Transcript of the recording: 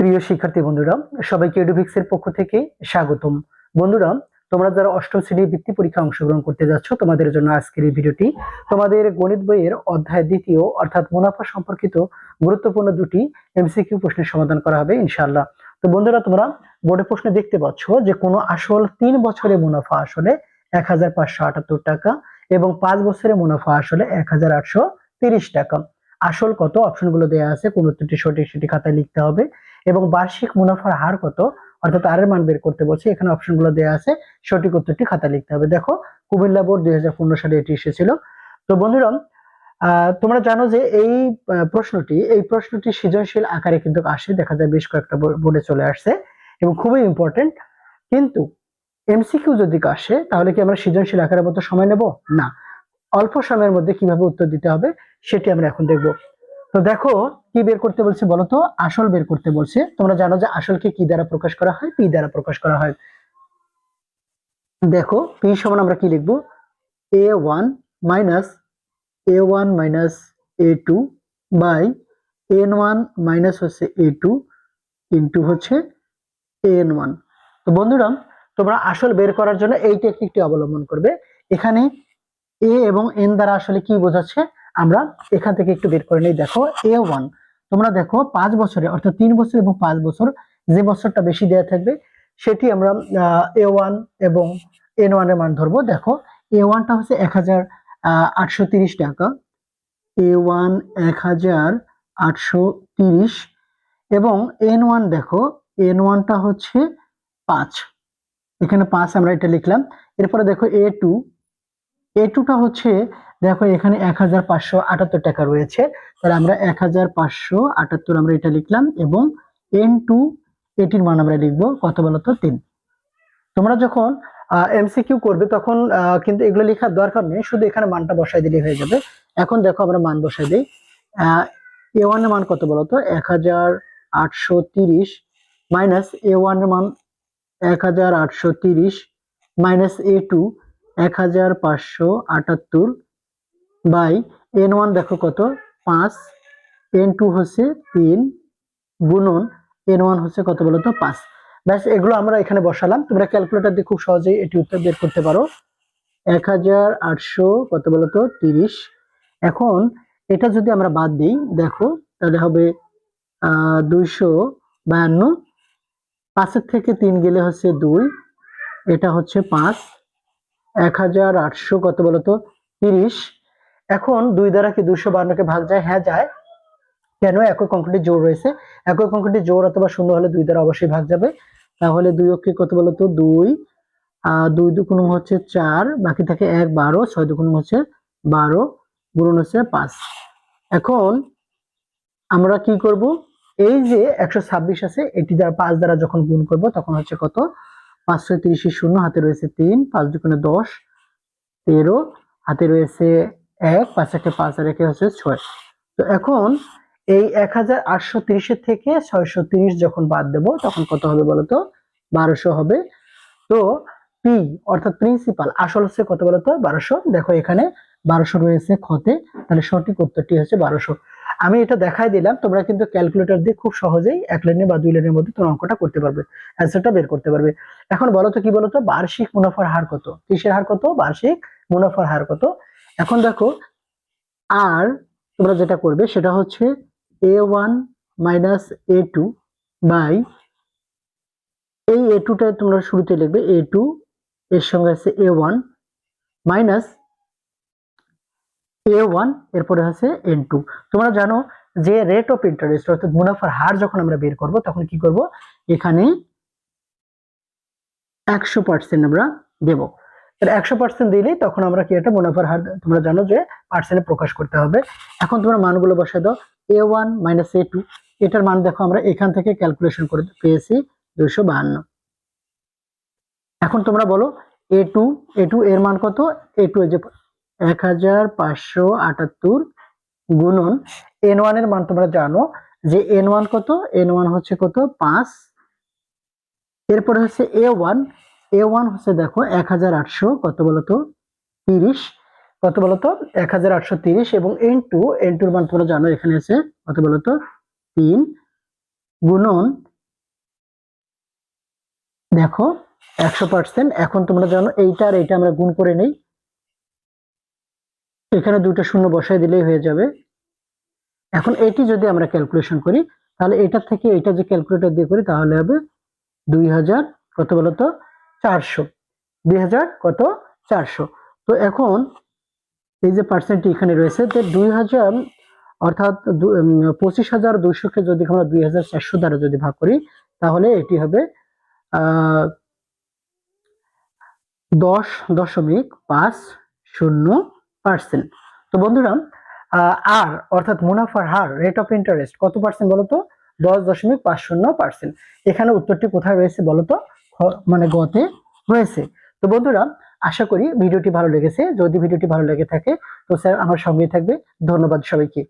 প্রিয় শিক্ষার্থী বন্ধুরা, সবাইকে এডুভিক্স এর পক্ষ থেকে স্বাগতম। বন্ধুরা, তোমরা যারা অষ্টম শ্রেণির বৃত্তি পরীক্ষা অংশগ্রহণ করতে যাচ্ছ, তোমাদের জন্য আজকের এই ভিডিওটি তোমাদের গণিত বইয়ের অধ্যায় দ্বিতীয় অর্থাৎ মুনাফা সম্পর্কিত গুরুত্বপূর্ণ দুটি এমসিকিউ প্রশ্নের সমাধান করা হবে, ইনশাআল্লাহ। তো বন্ধুরা, তোমরা বোর্ডে প্রশ্নে দেখতে পাচ্ছ যে কোনো আসল তিন বছরে মুনাফা আসলে এক হাজার পাঁচশো আটাত্তর টাকা এবং পাঁচ বছরে মুনাফা আসলে এক টাকা। আসল কত? অপশনগুলো দেওয়া আছে, কোন উত্তরটি সঠিক সেটি খাতায় লিখতে হবে। এবং বার্ষিক মুনাফার হার কত? অর্থাৎ আর মান বের করতে বলছে। এখানে অপশনগুলো দেওয়া আছে। সঠিক উত্তরটি খাতা লিখতে হবে। দেখো, কুমিল্লা বোর্ড দুই সালে এটি এসেছিল। তো বন্ধুরা তোমরা জানো যে এই প্রশ্নটি এই প্রশ্নটি সৃজনশীল আকারে কিন্তু আসে। দেখা যায় বেশ কয়েকটা বোর্ডে চলে আসছে এবং খুবই ইম্পর্টেন্ট কিন্তু এমসিকিউ যদি আসে, তাহলে কি আমরা সৃজনশীল আকারের মতো সময় নেব? না। অল্প সময়ের মধ্যে কীভাবে উত্তর দিতে হবে, সেটি আমরা এখন দেখব। তো দেখো, কি বের করতে বলছে বলো তো আসল বের করতে বলছে। তোমরা জানো যে আসলকে কি দ্বারা প্রকাশ করা হয়? পি দ্বারা প্রকাশ করা হয়। দেখো, পি সমান আমরা কি লিখব? A one minus A one minus A two by N one minus হচ্ছে এ টু ইন্টু হচ্ছে এন ওয়ান। তো বন্ধুরা, তোমরা আসল বের করার জন্য এই টেকনিকটি অবলম্বন করবে। এখানে এ এবং এন দ্বারা আসলে কি বোঝাচ্ছে? আমরা এখান থেকে একটু বের করে নেই। দেখো এ ওয়ান তোমরা দেখো পাঁচ বছরে, অর্থাৎ তিন বছর এবং পাঁচ বছর যে বছরটা বেশি দেওয়া থাকবে, সেটি আমরা এ ওয়ান এবং এন ওয়ানের মান ধরবো। দেখো এ ওয়ানটা হচ্ছে এক হাজার আটশো তিরিশ টাকা। এ ওয়ান এক হাজার আটশো তিরিশ এবং এন ওয়ান দেখো এন ওয়ানটা হচ্ছে পাঁচ। এখানে পাঁচ আমরা এটা লিখলাম। এরপরে দেখো এ টু এ টুটা হচ্ছে দেখো এখানে এক হাজার পাঁচশো আটাত্তর টাকা রয়েছে। তাহলে আমরা এক হাজার পাঁচশো আটাত্তর আমরা এটা লিখলাম এবং এন টু এটির মান আমরা লিখব। কত বলতো? তিন। তোমরা যখন এমসিকিউ করবে তখন কিন্তু এগুলো লেখার দরকার নেই। শুধু এখানে মানটা বসাই দিলে হয়ে যাবে। এখন দেখো আমরা মান বসাই দিই। এ ওয়ান মান কত বলতো? এক হাজার আটশো তিরিশ মাইনাস এ ওয়ানের মান এক হাজার আটশো তিরিশ মাইনাস এ টু এক হাজার পাঁচশো আটাত্তর বাই এন ওয়ান দেখো কত? পাঁচ। এন টু হচ্ছে তিন। গুণন এন ওয়ান হচ্ছে কত বলতো? পাঁচ। ব্যাস, এগুলো আমরা এখানে বসালাম। তোমরা ক্যালকুলেটর দিয়ে খুব সহজেই এটি উত্তর বের করতে পারো। এক হাজার আটশো কত বলতো? তিরিশ। এখন এটা যদি আমরা বাদ দিই, দেখো, তাহলে হবে দুইশো বায়ান্ন। পাঁচের থেকে তিন গেলে হচ্ছে দুই। এটা হচ্ছে পাঁচ। এক হাজার আটশো কত বলতো? তিরিশ। এখন দুই দ্বারা কি দুইশো বান্নকে ভাগ যায়? হ্যাঁ যায়। কেন? একই কংক্রিটের জোর রয়েছে। একই কংক্রিটের জোর অথবা শূন্য হলে দুই দ্বারা অবশ্যই ভাগ যাবে। তাহলে দুই অক্ষে কত বলতো দুই। আহ দুই দু দুগুণ হচ্ছে চার। বাকি থাকে এক, বারো। ছয় দু দুগুণ হচ্ছে বারো। গুণন হচ্ছে পাঁচ। এখন আমরা কি করব? এই যে একশো ছাব্বিশ আছে, এটি দ্বারা পাঁচ দ্বারা যখন গুণ করব, তখন হচ্ছে কত? পাঁচশো তিরিশের শূন্য, হাতে রয়েছে তিন। পাঁচ দুগুণে দশ, তেরো। হাতে রয়েছে এক, পাঁচ একে পাঁচ আর একে হচ্ছে ছয়। তো এখন এই এক হাজার আটশো তিরিশের থেকে ছয়শো তিরিশ যখন বাদ দেব, তখন কত হবে বলতো? বারোশো হবে। তো পি অর্থাৎ প্রিন্সিপাল আসল হচ্ছে কত বলতো? বারোশো। দেখো এখানে বারোশো রয়েছে খতে তাহলে সঠিক উত্তরটি হচ্ছে বারোশো। আমি এটা দেখাই দিলাম, তোমরা কিন্তু ক্যালকুলেটর দিয়ে খুব সহজেই এক লাইনে বা দুই লাইনের মধ্যে তোমরা অঙ্কটা করতে পারবে। অ্যান্সারটা বের করতে পারবে। এখন বলো তো কি বলতো? বার্ষিক মুনাফার হার কত? কিসের হার কত? বার্ষিক মুনাফার হার কত? এখন দেখো, আর তোমরা যেটা করবে সেটা হচ্ছে A one minus A two by এই এ টুটা তোমরা শুরুতে লিখবে এ টু এর সঙ্গে আছে A one minus A one এরপরে আছে এন টু তোমরা জানো যে রেট অফ ইন্টারেস্ট অর্থাৎ মুনাফার হার যখন আমরা বের করব, তখন কি করব? এখানে একশো পার্সেন্ট আমরা দেব। একশো পার্সেন্ট দিলেই তখন আমরা কি একটা মুনাফার হার তোমরা জানো যে পার্সেন্টে প্রকাশ করতে হবে। এখন তোমরা মানগুলো বসায় দাও। A one minus A two এটার মান দেখো আমরা এখান থেকে ক্যালকুলেশন করে পেয়েছি দুইশো বাহান্ন। এখন তোমরা বলো এ টু এ টু এর মান কত? এ টু যে এক হাজার পাঁচশো আটাত্তর গুণন এন ওয়ানের মান তোমরা জানো যে এন ওয়ান কত? এন ওয়ান হচ্ছে কত? পাঁচ। এরপরে হচ্ছে এ ওয়ান এ ওয়ান হচ্ছে দেখো এক হাজার আটশো, কত বলতো? তিরিশ। কত বলতো? এক হাজার আটশো তিরিশ এবং এন টু এন টুর মান তোমরা জানো এখানে আছে, কত বলতো? তিন। গুণন দেখো একশো পার্সেন্ট এখন তোমরা জানো এইটা আর এইটা আমরা গুণ করে নেই। এখানে দুটো শূন্য বসাই দিলেই হয়ে যাবে। এখন এটি যদি আমরা ক্যালকুলেশন করি, তাহলে এটা থেকে এটা যে ক্যালকুলেটর দিয়ে করি, তাহলে হবে দুই হাজার, কত বলতো? চারশো। দুই কত? চারশো। তো এখন এই যে পার্সেন্টটি এখানে রয়েছে যে দুই হাজার অর্থাৎ পঁচিশ হাজার দুইশোকে যদি আমরা দুই হাজার চারশো দ্বারা যদি ভাগ করি, তাহলে এটি হবে দশ দশমিক পাঁচ শূন্য পার্সেন্ট তো বন্ধুরা আর অর্থাৎ মুনাফার হার রেট অফ ইন্টারেস্ট কত পার্সেন্ট বলতো? দশ দশমিক পাঁচ শূন্য পার্সেন্ট এখানে উত্তরটি কোথায় রয়েছে বলতো? মানে গতে রয়েছে। তো বন্ধুরা, আশা করি ভিডিওটি ভালো লেগেছে। যদি ভিডিওটি ভালো লেগে থাকে, তো স্যার আমার সঙ্গেই থাকবে। ধন্যবাদ সবাইকে।